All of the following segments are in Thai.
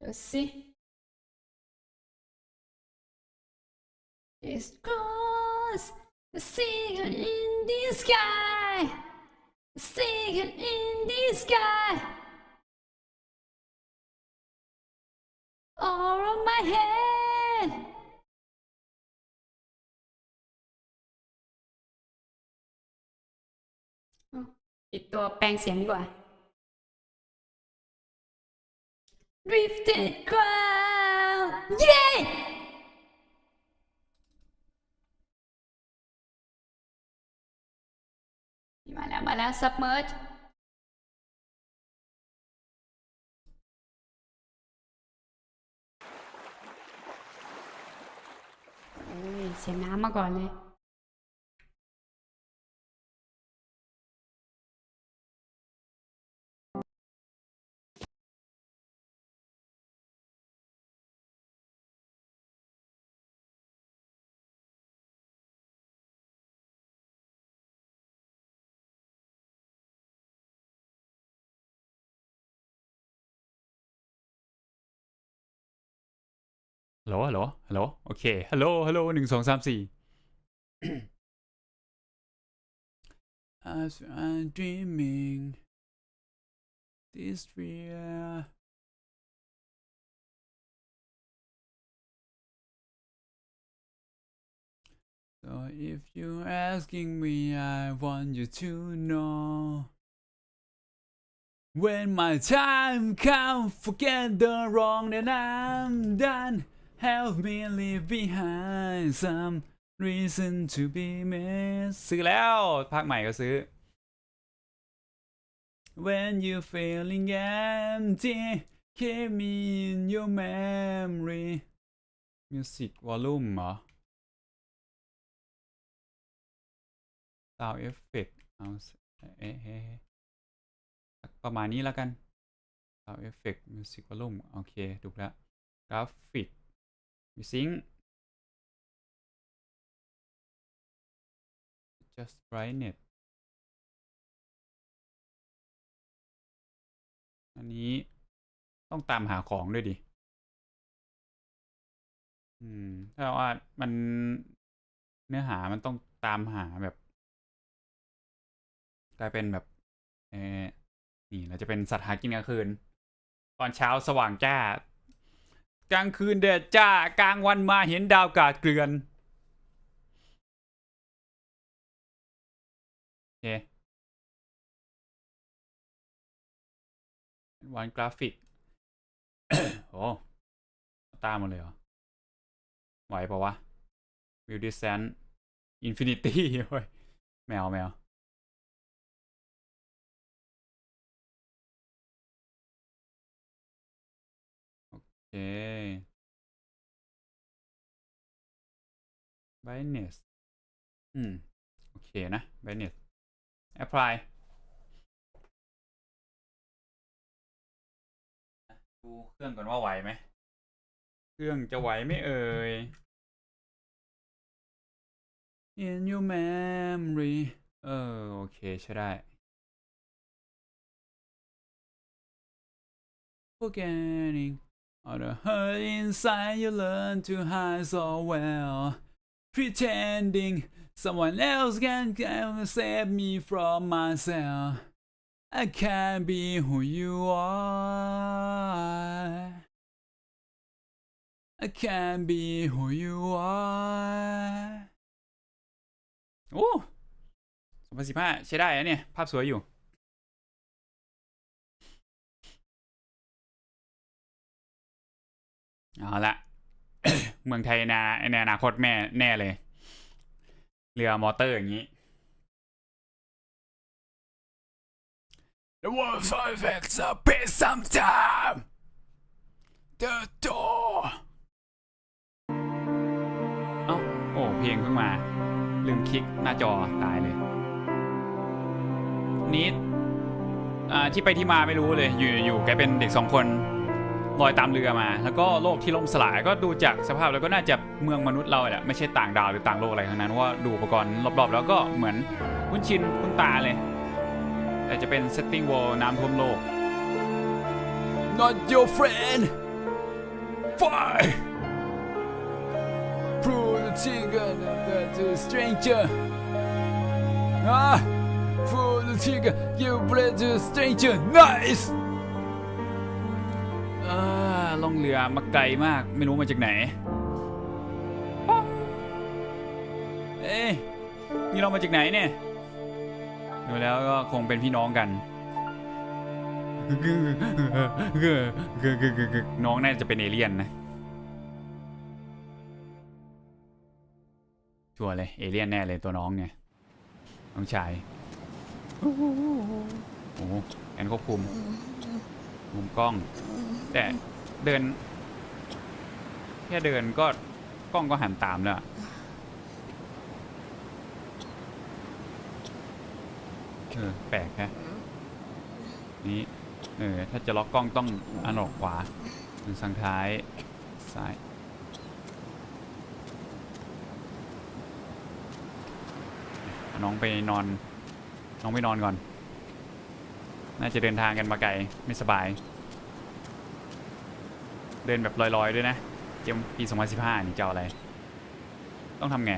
Let's see. It's close. The secret in the sky. The secret in the sky. All on my head. อ้าวปิดตัวแปลงเสียงดีกว่า Drifted cloud เย้มาแล้วมาแล้ว submerge เอ้ยเสีย ฮัลโหลฮัลโหลฮัลโหลโอเคฮัลโหลฮัลโหลหนึ่งสองสามสี่ As I'm dreaming this fear So if you're asking me, I want you to know. When my time comes, forget the wrong that I'm done. Help me leave behind some reason to be missed ซื้อแล้ว ภาคใหม่ก็ซื้อ When you feeling empty keep me in your memory Music volume เหรอ Sound effect เอาเอ๊ะประมาณนี้แล้วกัน Sound effect music volume โอเค ถูกแล้วกราฟิก มีซิง just brightness อันนี้ต้องตามหาของด้วยดิ อืม ถ้าว่ามันเนื้อหามันต้องตามหาแบบ กลายเป็นแบบ เออนี่เราจะเป็นสัตว์หากินกลางคืน ตอนเช้าสว่างจ้า กลางคืนแดดจ้ากลางวันมาเห็นดาวกาดเกลือนโอเควันกราฟิก โอ้ตามมดเลยเหรอ ไหวปะวะวิวดิสแซนอินฟินิตี้เว้ยแมวแมว เค brightness อืม โอเคนะ brightness apply ดูเครื่องก่อนว่าไหวไหม เครื่องจะไหวไหมเอ่ย In your memory เออ โอเค ใช่ได้ Forgetting all the hurt inside you learn to hide so well pretending someone else can, can save me from myself. I can't be who you are. I can't be who you are. โอ้สองพันสิบห้าใช้ได้นะเนี่ย ภาพสวยอยู่ เอาละเมืองไทยนาในอนาคตแม่แน่เลย เรือมอเตอร์อย่างนี้ The one five X a bit sometime The door เอ้าโอ้เพลงเพิ่งมา ลืมคลิกหน้าจอตายเลยนี้อ่าที่ไปที่มาไม่รู้เลย อยู่อยู่แกเป็นเด็กสองคน ลอยตามเรือมา แล้วก็โลกที่ล่มสลายก็ดูจากสภาพแล้วก็น่าจะเมืองมนุษย์เราแหละไม่ใช่ต่างดาวหรือต่างโลกอะไรทั้งนั้นว่าดูอุปกรณ์รอบๆ แล้วก็เหมือนคุ้นชินคุ้นตาเลย แต่จะเป็นเซตติ้ง world น้ำท่วมโลก Not your friend Fire! Pull the trigger to stranger. Ah! Pull the trigger, you play to stranger. Nice! อ่าล่องเรือมาไกลมาก ไม่รู้มาจากไหนป๊องเอ๊ะนี่เรามาจากไหนเนี่ยดูแล้วก็คงเป็นพี่น้องกัน น้องน่าจะเป็นเอเลี่ยนนะชัวร์เลย เอเลี่ยนแน่เลยตัวน้องเนี่ยน้องชาย โอ้โหแอนควบคุม มุมกล้อง แต่เดิน แค่เดินก็กล้องก็หันตามแล้วอะเออแปลกฮะนี่เออถ้าจะล็อกกล้องต้องอันออกขวาหนึ่งสังท้ายซ้ายน้องไปนอน น้องไปนอนก่อน น่าจะเดินทางกันมาไกลไม่สบาย เดินแบบลอยๆด้วยนะเกมปี 2015 นี่จะอาอะไร ต้องทำไง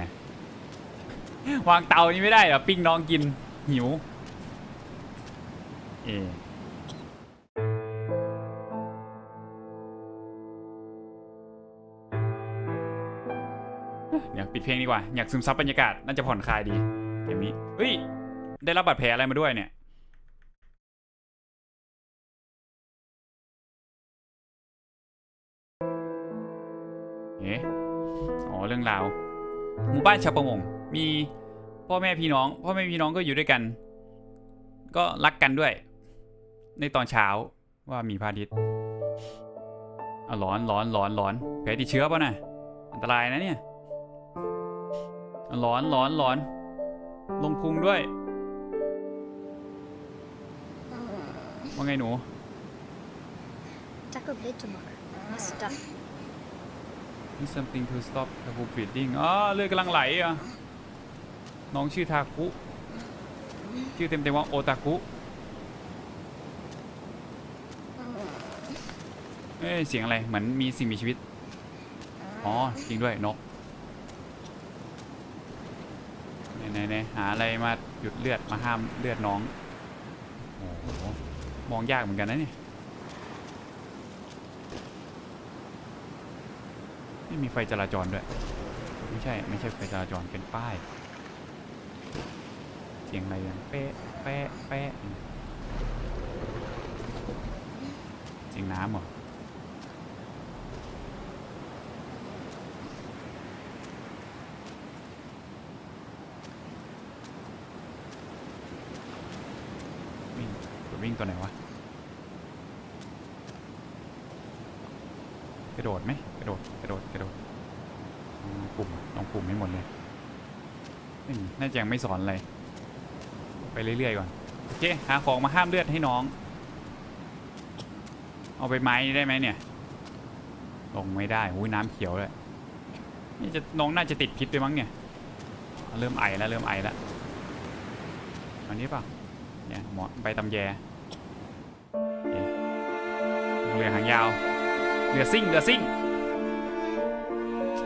วางเตานี่ไม่ได้เหรอ ปิ้งน้องกิน หิว เอเดี๋ยวปิดเพลงดีกว่า อยากซึมซับบรรยากาศ น่าจะผ่อนคลายดีเกมนี้เฮ้ย ได้รับบาดแผลอะไรมาด้วยเนี่ย เอ๊ะอ๋อเรื่องราวหมู่บ้านชาวประมงมีพ่อแม่พี่น้อง พ่อแม่พี่น้องก็อยู่ด้วยกัน ก็รักกันด้วย ในตอนเช้าว่ามีพระอาทิตอะร้อนร้อนร้อนร้อนแผลติดเชื้อป่ะนะอันตรายนะเนี่ยร้อนร้อนร้อนลงพุงด้วยว่าไงหนูจักรเบลจุมักมาสตา Need something to stop the b bleeding อ๋อเลือดกำลังไหลอะน้องชื่อทาคุ ชื่อเต็มๆว่าโอตาคุเอ้ยเสียงอะไร เหมือนมีสิ่งมีชีวิต อ๋อ จริงด้วยนกไหนๆๆหาอะไรมาหยุดเลือดมาห้ามเลือดน้อง โอ้โห มองยากเหมือนกันนะเนี่ย ไม่มีไฟจราจรด้วย ไม่ใช่ ไม่ใช่ไฟจราจร เป็นป้าย เสียงอะไรอย่างเป๊ะ แป๊ะ แป๊ะ เสียงน้ำเหรอวิ่งวิ่งตัวไหนวะ กระโดดไหมกระโดด กระโดด กระโดดลองปุ่ม ลองปุ่มให้หมดเลยไม่น่าจะยังไม่สอนอะไร ไปเรื่อยๆก่อน โอเค หาของมาห้ามเลือดให้น้อง เอาไปไม้ได้ไหมเนี่ย ลงไม่ได้อุ้ยน้ำเขียวเลยนี่จะน้องน่าจะติดพิษไปมั้งเนี่ย เริ่มไอแล้วเริ่มไอแล้วอันนี้ป่ะเนี่ยหมอใบตำแยเคเรือหางยาว เรือซิ่งเรือซิ่ง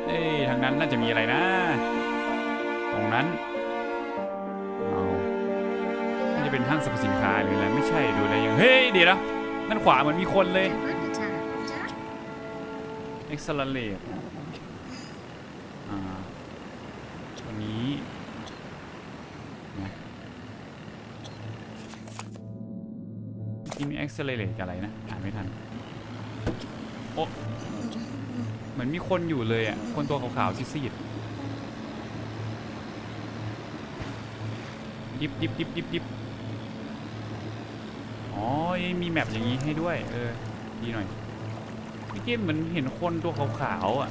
เอ้ยทางนั้นน่าจะมีอะไรนะ ตรงนั้นเอาน่าจะเป็นห้างสรรพสินค้าหรืออะไรไม่ใช่ดูอะไรยังเฮ้ยดี๋ยวนะนั่นขวาเหมือนมีคนเลย เอ็กซ์แลเลตตัวนี้ที่มีเอ็กซ์ลเลตอะไรนะอ่านไม่ทัน โอ้ เหมือนมีคนอยู่เลยอะ คนตัวขาวๆซีดๆดิบดิบดิบดิบดิบอ๋อ มีแมปอย่างนี้ให้ด้วย เออ ดีหน่อยเมื่อกี้เหมือนเห็นคนตัวขาวๆอะ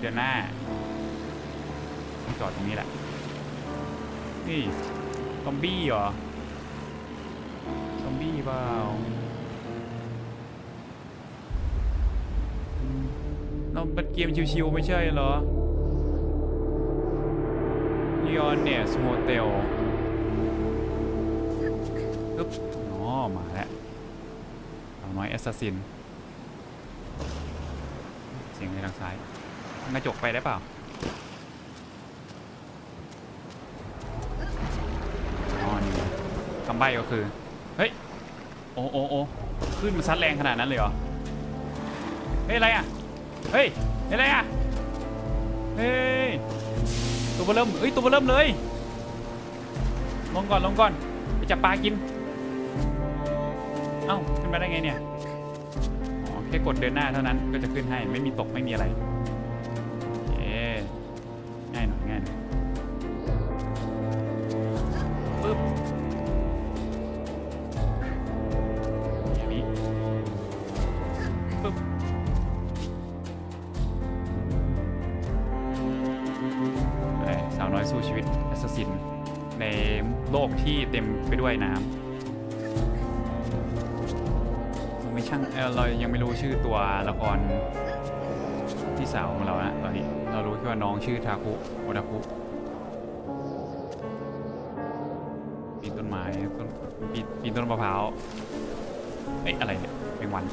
เดินหน้าต้องจอดตรงนี้แหละ นี่ซอมบี้เหรอ ซอมบี้เปล่าเราเป็นเกมชิวๆไม่ใช่เหรอ l e o n e s Motel ปึ๊บอ๋อมาแล้วสาน้อยแอสซัสซิน เสียงในทางซ้าย กระจกไปได้เปล่า อ๋อ นี่คำใบ้ก็คือ เฮ้ย โอ้โอ้โอ้ขึ้นมันซัดแรงขนาดนั้นเลยเหรอ เฮ้ย อะไรอะ เฮ้ยเฮ้ยอะไรอะ เฮ้ย ตัวเบอร์เริ่มเอ้ย ตัวเบอร์เริ่มเลย ลงก่อน ลงก่อน ไปจับปลากิน เอ้า ขึ้นมาได้ไงเนี่ยอ๋อแค่กดเดินหน้าเท่านั้นก็จะขึ้นให้ไม่มีตกไม่มีอะไร ปึ๊บสาวน้อยสู้ชีวิตแอสซัสซิน ในโลกที่เต็มไปด้วยน้ำเราไม่ช่างเออเรายังไม่รู้ชื่อตัวละครที่สาวของเรานะตอนนี้เรารู้แค่ว่าน้องชื่อทาคุโอทาคุปีนต้นไม้ต้นปีนปีนต้นมะพร้าวเอ้ยอะไรเนี่ยแมงวัน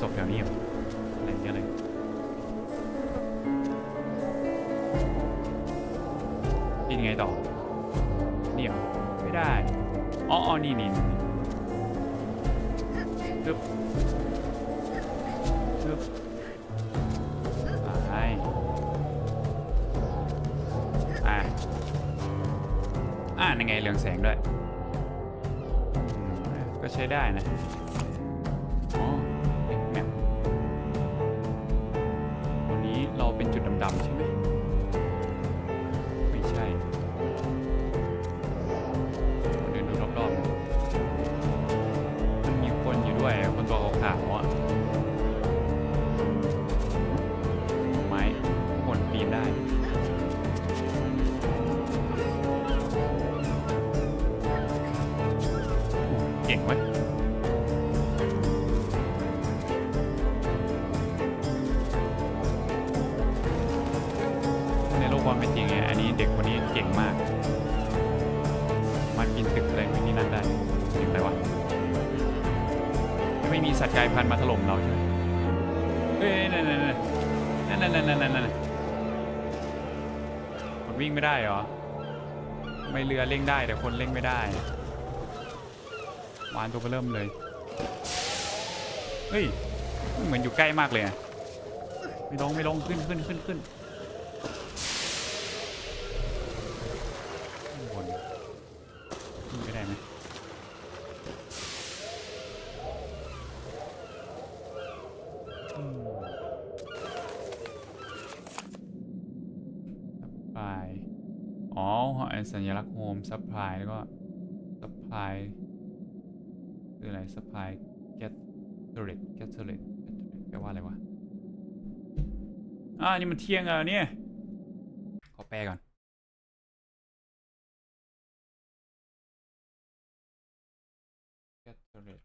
ศพแถวนี้เหรออะไรเยอะเลยนี่ยังไงต่อนี่เหรอไม่ได้อ๋ออ๋อนี่นี่นี่ตึ๊บตึ๊บไปอะอ่ายังไงเรืองแสงด้วยก็ใช้ได้นะ ความเป็นจริงไงอันนี้เด็กคนนี้เก่งมาก มันกินตึกอะไรไม่นี่นั่นได้ยังไงวะไม่มีสัตว์กายพันธุ์มาถล่มเราใช่ไหมเฮ้ยนั่นนั่นนั่นนั่นนั่นนั่นนั่นมันวิ่งไม่ได้เหรอไม่เรือเร่งได้แต่คนเร่งไม่ได้วานตัวก็เริ่มเลยเฮ้ยเหมือนอยู่ใกล้มากเลยอะไม่ลงไม่ลงขึ้นขึ้นขึ้นขึ้น ซัพพลายแล้วก็ซัพพลายคืออะไรซัพพลาย get t o r e t get t o r e t แปลว่าอะไรวะอ่านี่มันเที่ยงแล้วเนี่ย ขอแปลก่อน Gatorade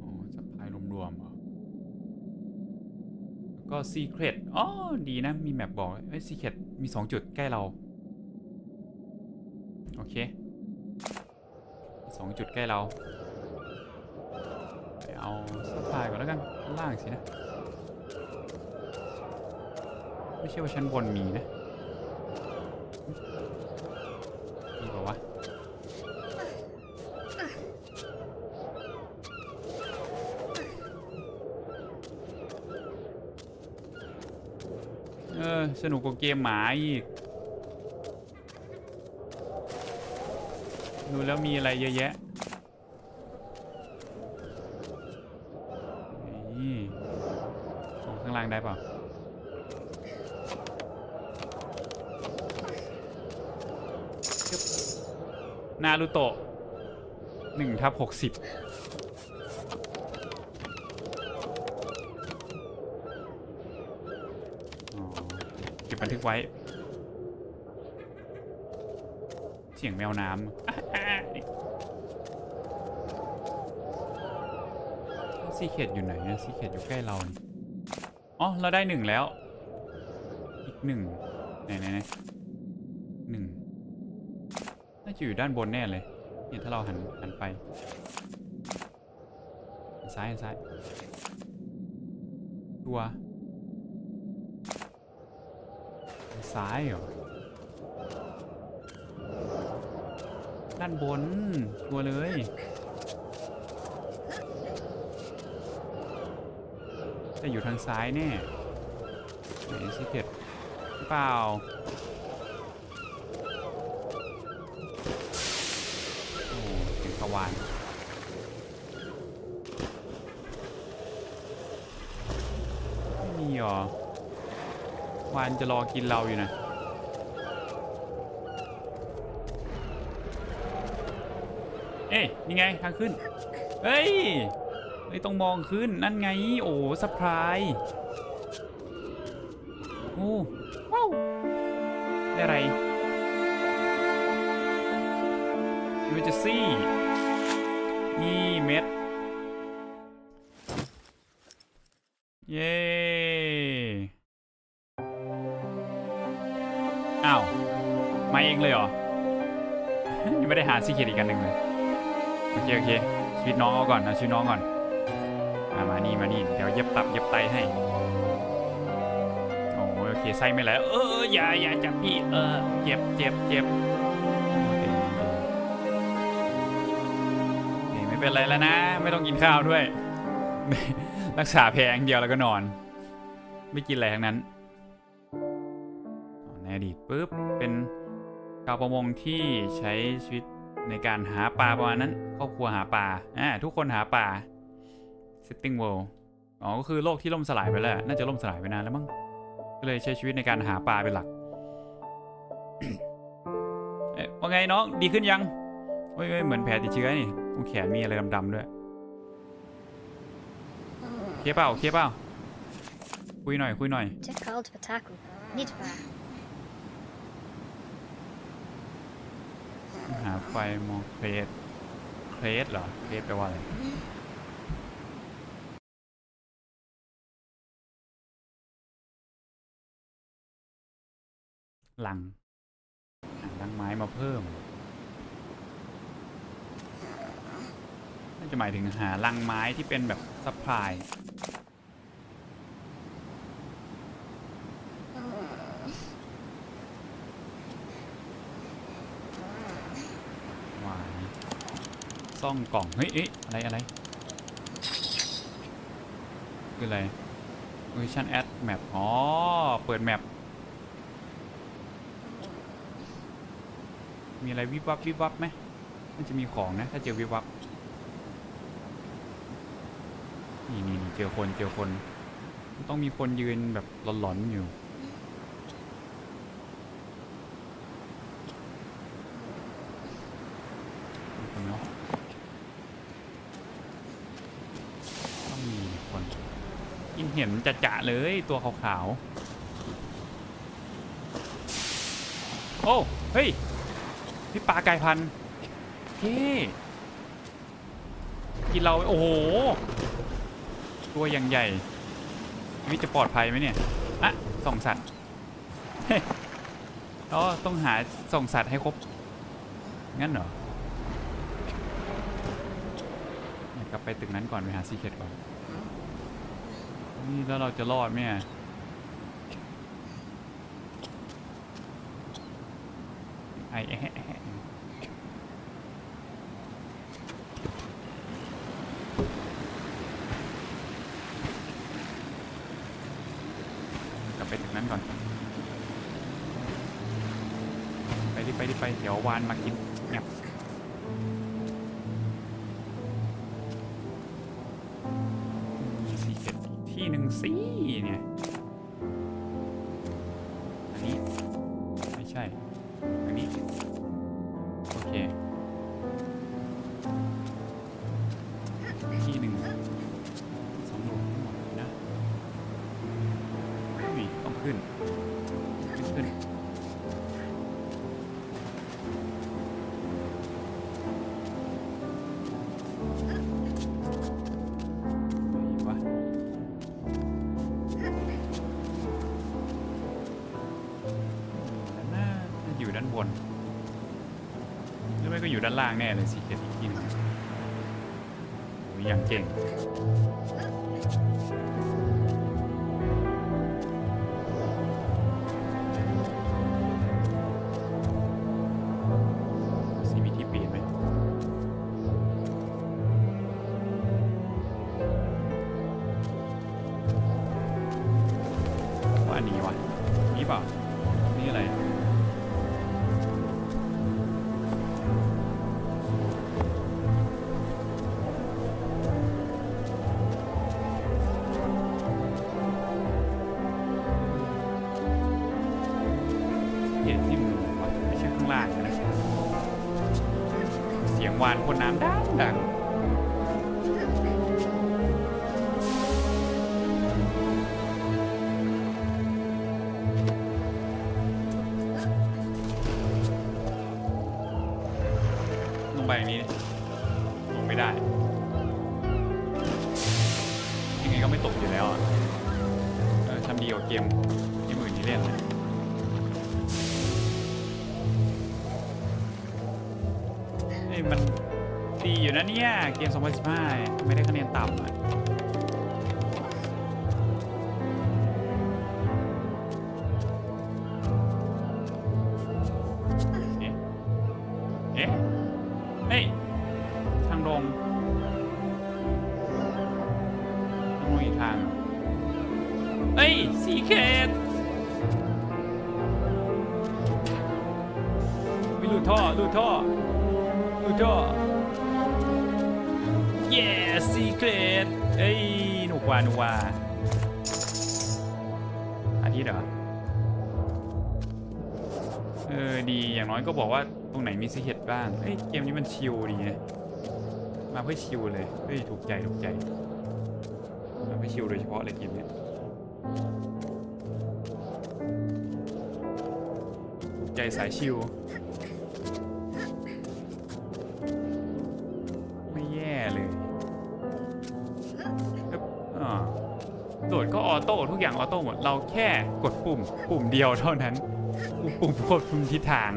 อ๋อสปายรวมๆ ก็ Secret อ๋อ ดีนะ มีแมปบอกเอ้ย Secret มี 2 จุดใกล้เรา โอเคสองจุดใกล้เรา ไปเอาสปายก่อนแล้วกัน ล่างสินะ ไม่ใช่ว่าชั้นบนมีนะ มีเปล่าวะ เออ สนุกกว่าเกมหมาอีก ดูแล้วมีอะไรเยอะแยะนี่ของข้างล่างได้เปล่านารูโตะหนึ่งทับหกสิบ นทึกไว้ เสียงแมวน้ำซีเคดอยู่ไหนเนี่ยซีเคดอยู่ใกล้เรา อ๋อ เราได้หนึ่งแล้ว อีกหนึ่งไหนไหนหนึ่งน่าจะอยู่ด้านบนแน่เลยเนี่ยถ้าเราหันหันไปซ้ายซ้ายตัว ซ้ายเหรอ ด้านบนชัวเลยแต่อยู่ทางซ้ายแน่ไหนซิเก็ตเปล่าโอ้เสียงกวานไม่มีหรอ วานจะรอกินเราอยู่นะเอ้ยนี่ไงทางขึ้น เฮ้ยเฮ้ยต้องมองขึ้นนั่นไง โอ้สปายโอ้ว้าวได้อะไรยูจะซี่นี่เม็ด ด้หาซีเคดอีกอันหนึ่งเลยโอเคโอเคชีวิตน้องเอาก่อนเอาชีวิตน้องก่อนมามานี่มานี่เดี๋ยวเย็บตับเย็บไตให้โอ้โอเคไส้ไม่ไหลเออเอออย่าอย่าจับพี่เออเจ็บเจ็บเจ็บไม่เป็นไรแล้วนะ ไม่ต้องกินข้าวด้วย รักษาแพงเดียวแล้วก็นอน ไม่กินอะไรทั้งนั้นในอดีตปุ๊บเป็นชาวประมงที่ใช้ชีวิต ในการหาปลาประมาณนั้นครอบครัวหาปลาอ่าทุกคนหาปลา setting world อ๋อก็คือโลกที่ล่มสลายไปแล้ว น่าจะล่มสลายไปนานแล้วมั้งก็เลยใช้ชีวิตในการหาปลาเป็นหลักเอ๊ะว่าไงน้องดีขึ้นยังเฮ้ยเหมือนแผลติดเชื้อนี่ตรงแขนมีอะไรดำๆด้วยเคลียเปล่าเคลียเปล่าคุยหน่อยคุยหน่อย หาไฟมองเครสเครสเหรอ เครสแปลว่าอะไร หลังหาลังไม้มาเพิ่ม น่าจะหมายถึงหาลังไม้ที่เป็นแบบซัพพลาย หวาย ซ่องกล่อง เฮ้ยเอ๊ะอะไรอะไรคืออะไร Version Add Map อ๋อ เปิดแมปมีอะไรวิบวับวิบวับไหมมันจะมีของนะ ถ้าเจอวิบวับนี่นี่เจอคนเจอคน ต้องมีคนยืนแบบหลอนๆอยู่ มีคนเนาะต้องมีคนกิน เห็นจะจะเลยตัวขาวๆ โอ้ เฮ้ย พี่ปลากายพันธุ์เฮ้กินเรา โอ้โห ตัวอย่างใหญ่ชีวิจะปลอดภัยไหมเนี่ย อะส่องสัตว์เฮ้ต้องหาส่องสัตว์ให้ครบ งั้นเหรอ กลับไปตึกนั้นก่อน ไปหาซีเคทก่อน นี่แล้วเราจะรอดไหมไอแอะแอะแอะกลับไปตึกนั้นก่อน ไปดิไปดิไป เดี๋ยววานมากินเงียบ สิเนี่ย บน หรือไม่ก็อยู่ด้านล่างแน่เลยสิเกตอีกทีหนึงโอ้ยอย่างเก่ง อย่างนี้ลงไม่ได้ ยังไงก็ไม่ตกอยู่แล้วอะเออทำดีกว่าเกมที่มอื่นที่เล่นเลยเอ้ยมันดีอยู่นะเนี่ย เกม 2015 ไม่ได้คะแนนต่ำอะ วิลูท่อลูท่อลูโจ yes secret เอ้ยหนุกว่าหนุกว่าอาทิตย์เหรอเออดีอย่างน้อยก็บอกว่าตรงไหนมีซีเ e ตบ้างเฮ้ยเกมนี้มันชิลดีนะมาเพื่อชิลเลยเฮ้ยถูกใจถูกใจมาเพื่อชิลโดยเฉพาะเลยเกมนี้ใจสายชิล กอย่างออโต้หมด เราแค่กดปุ่ม ปุ่มเดียวเท่านั้น ปุ่มควบคุมทิศทาง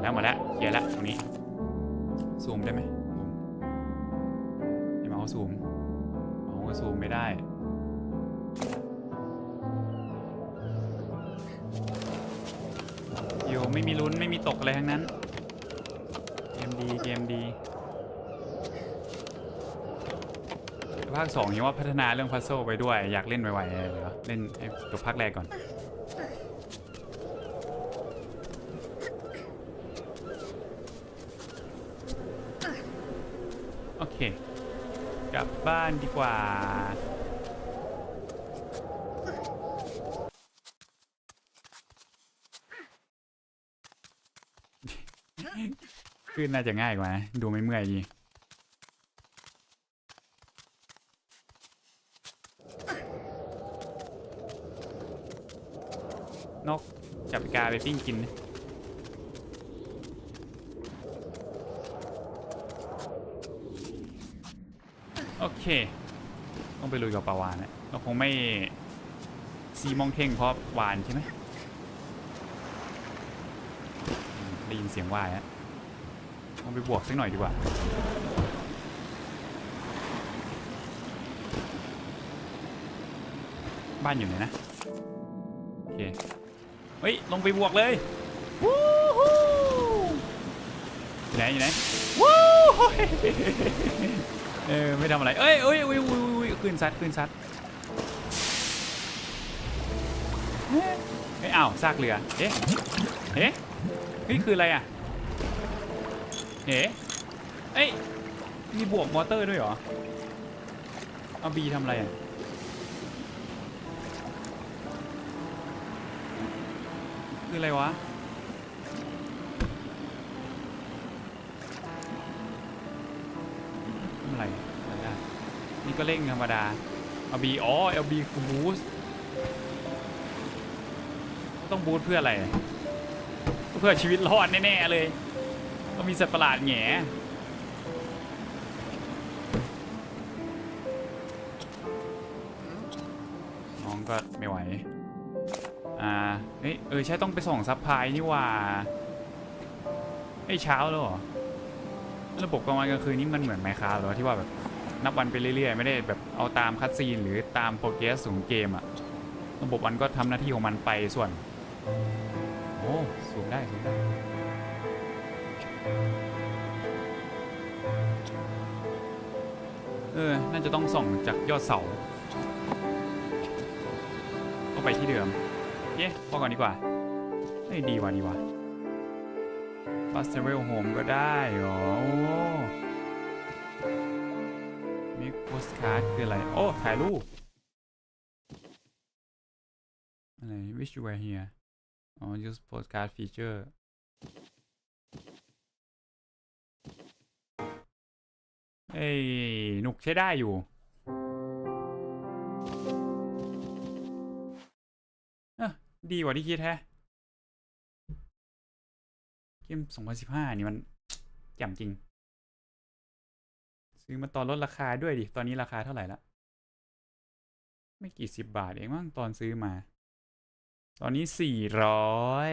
แล้วหมดแล้วเคลียร์แล้วตรงนี้ ซูมได้ไหมซูมเห็นไหมว่าซูมเมาส์ก็ซูมไม่ได้อยู่ไม่มีลุ้นไม่มีตกอะไรทั้งนั้น เกมดี เกมดี ภาคสองนี้ว่าพัฒนาเรื่องพัซโซไปด้วย อยากเล่นไวๆเลยเหรอเล่นให้จบภาคแรกก่อนโอเค กลับบ้านดีกว่า ขึ้นน่าจะง่ายกว่านะ ดูไม่เมื่อยดี นกจับกาไปปิ้งกินนะโอเค ต้องไปลุยกับปลาวานนะเราคงไม่ซีมองเท่งเพราะวานใช่ไหมได้ยินเสียงว่ายฮะลองไปบวกสักหน่อยดีกว่าบ้านอยู่ไหนนะ ฮ้ย ลงไปบวกเลยวู้ฮู้อยู่ไหนอยู่ไหนวู้ฮู้เออไม่ทำอะไร เอ้ยเอ้ยเอ้ยอุ้ยอุ้ยขึ้นซัดขึ้นซัดเฮ้ยอ้าวซากเรือเอ๊ะเอ๊ะนี่คืออะไรอะเอ๋เอ้ยมีบวกมอเตอร์ด้วยเหรอเอาบีทำอะไรอะ คืออะไรวะ อะไรอะไรได้นี่ก็เร่งธรรมดาเอบีอ๋อเอบีคือบูสต้องบูสเพื่ออะไร เพื่อชีวิตรอดแน่ๆเลยก็มีสัตว์ประหลาดแง่ก็ไม่ไหว เอ้ยเออใช่ต้องไปส่งซับพลายนี่ว่าเอ้เช้าแล้วเหรอระบบกลางวันกลางคืนนี่มันเหมือนไมค้าหรอที่ว่าแบบนับวันไปเรื่อยๆ ไม่ได้แบบเอาตามคัดซีนหรือตามโปรเกรสของเกมอะระบบวันก็ทำหน้าที่ของมันไปส่วน โอ้สูงได้สูงได้เออ น่าจะต้องส่องจากยอดเสาก็ไปที่เดิม เย้พอก่อนดีกว่าเฮ้ยดีว่ะดีว่ะ Fast Travel Home ก็ได้อโอ้ Make Postcard คืออะไร โอ้ ถ่ายรูป อะไร Wish you were here อ๋อ use postcard feature เอ้ยหนุกใช้ได้อยู่ ดีกว่าที่คิดแฮะเกม2015นี่มันแจ่มจริง ซื้อมาตอนลดราคาด้วยดิ ตอนนี้ราคาเท่าไหร่ละ ไม่กี่สิบบาทเองมั้งตอนซื้อมา ตอนนี้สี่ร้อย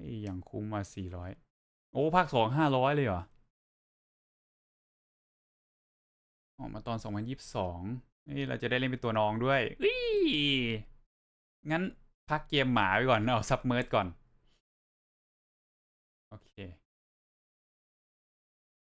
อยอย่างคุ้มมาสี่ร้อย โอ้ ภาคสองห้าร้อยเลยเหรอ ออกมาตอน 2022นี่เราจะได้เล่นเป็นตัวน้องด้วยอุ้ยงั้นพักเกมหมาไปก่อน เอาซับเมิร์ดก่อน โอเค